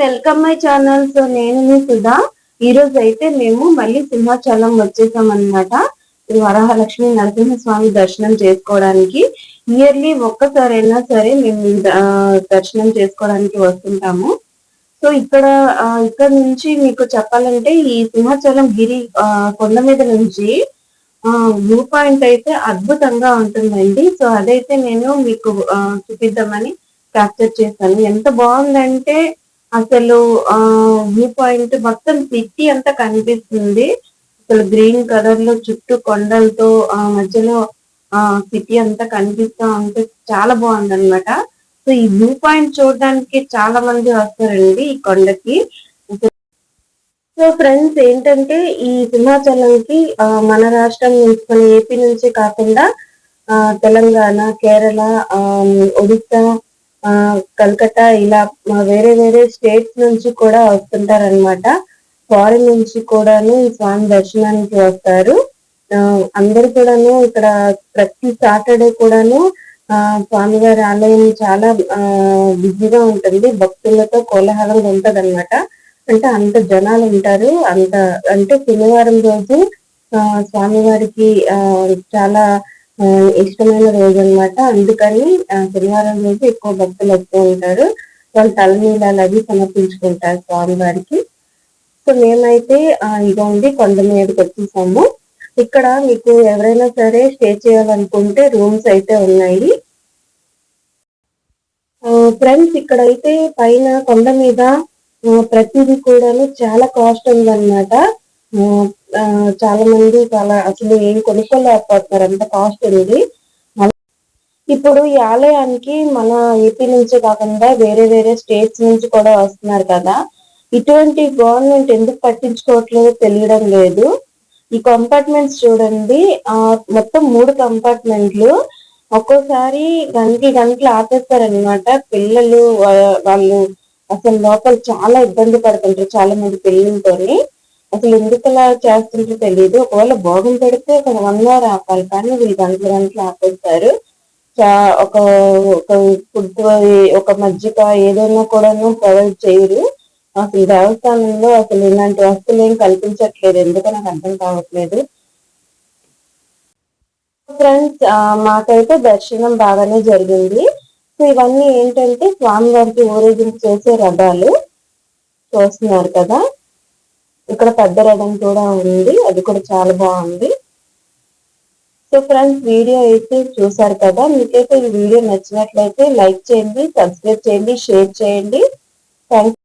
Welcome my channel so నేను మీ సుధా. ఈరోజు అయితే మేము మళ్ళీ సింహాచలం వచ్చేసాం అనమాట శ్రీ వరహలక్ష్మి నరసింహస్వామి దర్శనం చేసుకోవడానికి. ఇయర్లీ ఒక్కసారైనా సరే మేము దర్శనం చేసుకోవడానికి వస్తుంటాము. సో ఇక్కడ ఇక్కడ నుంచి మీకు చెప్పాలంటే ఈ సింహాచలం గిరి కొండ మీద నుంచి వ్యూ పాయింట్ అయితే అద్భుతంగా ఉంటుందండి. సో అదైతే నేను మీకు చూపిద్దామని క్యాప్చర్ చేశాను. ఎంత బాగుందంటే అసలు వ్యూ పాయింట్ మొత్తం సిటీ అంతా కనిపిస్తుంది. అసలు గ్రీన్ కలర్లో చుట్టూ కొండలతో ఆ మధ్యలో ఆ సిటీ అంతా కనిపిస్తా ఉంటే చాలా బాగుంది అనమాట సో ఈ వ్యూ పాయింట్ చూడడానికి చాలా మంది వస్తారండి ఈ కొండకి. సో ఫ్రెండ్స్ ఏంటంటే ఈ సింహాచలంకి ఆ, మన రాష్ట్రం నుంచి మన ఏపీ నుంచి కాకుండా ఆ, తెలంగాణ కేరళ ఆ, ఒడిస్సా ఆ, ఇలా వేరే వేరే స్టేట్స్ నుంచి కూడా వస్తుంటారన్నమాట. ఫారిన్ నుంచి కూడాను ఈ స్వామి దర్శనానికి వస్తారు. ఆ, అందరు కూడాను ఇక్కడ ప్రతి సాటర్డే కూడాను ఆ, స్వామివారి ఆలయం చాలా బిజీగా ఉంటుంది. భక్తులతో కోలాహలంగా ఉంటది అంటే అంత జనాలు ఉంటారు. అంత అంటే శనివారం రోజు ఆ, స్వామివారికి చాలా ఇష్టమైన రోజు అన్నమాట అందుకని శనివారం రోజు ఎక్కువ భక్తులు వస్తూ ఉంటారు. వాళ్ళు తలనీళ్ళు అవి సమర్పించుకుంటారు స్వామివారికి. సో మేమైతే ఆ, ఇదిగోండి కొండ మీదకి వచ్చేసాము. ఇక్కడ మీకు ఎవరైనా సరే స్టే చేయాలనుకుంటే రూమ్స్ అయితే ఉన్నాయి. ఫ్రెండ్స్ ఇక్కడైతే పైన కొండ మీద ప్రతిదీ కూడాను చాలా కాస్ట్ ఉందన్నమాట. ఆ, చాలా మంది చాలా అసలు ఏం కొనుక్కోలేకపోతున్నారు. అంత కాస్ట్ ఉంది ఇప్పుడు ఈ ఆలయానికి మన ఏపీ నుంచి కాకుండా వేరే వేరే స్టేట్స్ నుంచి కూడా వస్తున్నారు కదా. ఇటువంటి గవర్నమెంట్ ఎందుకు పట్టించుకోవట్లేదో తెలియడం లేదు. ఈ కంపార్ట్మెంట్స్ చూడండి. మొత్తం మూడు కంపార్ట్మెంట్లు ఒక్కోసారి గంటలు గంటలు ఆపేస్తారనమాట పిల్లలు వాళ్ళు అసలు లోపల చాలా ఇబ్బంది పడుతుంటారు చాలా మంది పిల్లలతోని. అసలు ఎందుకు అలా చేస్తుంటారో తెలియదు. ఒకవేళ భోగం పెడితే ఒక వన్ అవర్ ఆపాలి. కానీ వీళ్ళు గంటల గంటలు ఆపేస్తారు. చా- ఒక ఒక ఫుడ్ ఒక మజ్జిగ ఏదైనా కూడాను ప్రొవైడ్ చేయరు. అసలు దేవస్థానంలో అసలు ఇలాంటి వస్తువులు ఏం కల్పించట్లేదు. ఎందుకో నాకు అర్థం కావట్లేదు. ఫ్రెండ్స్ మాకైతే దర్శనం బాగానే జరిగింది. సో ఇవన్నీ ఏంటంటే స్వామివారికి ఊరేగింపు చేసే రథాలు. చూస్తున్నారు కదా. ఇక్కడ పెద్ద రథం కూడా ఉంది. అది కూడా చాలా బాగుంది. సో ఫ్రెండ్స్ వీడియో అయితే చూసారు కదా? మీకైతే ఈ వీడియో నచ్చినట్లయితే లైక్ చేయండి సబ్స్క్రైబ్ చేయండి షేర్ చేయండి. థ్యాంక్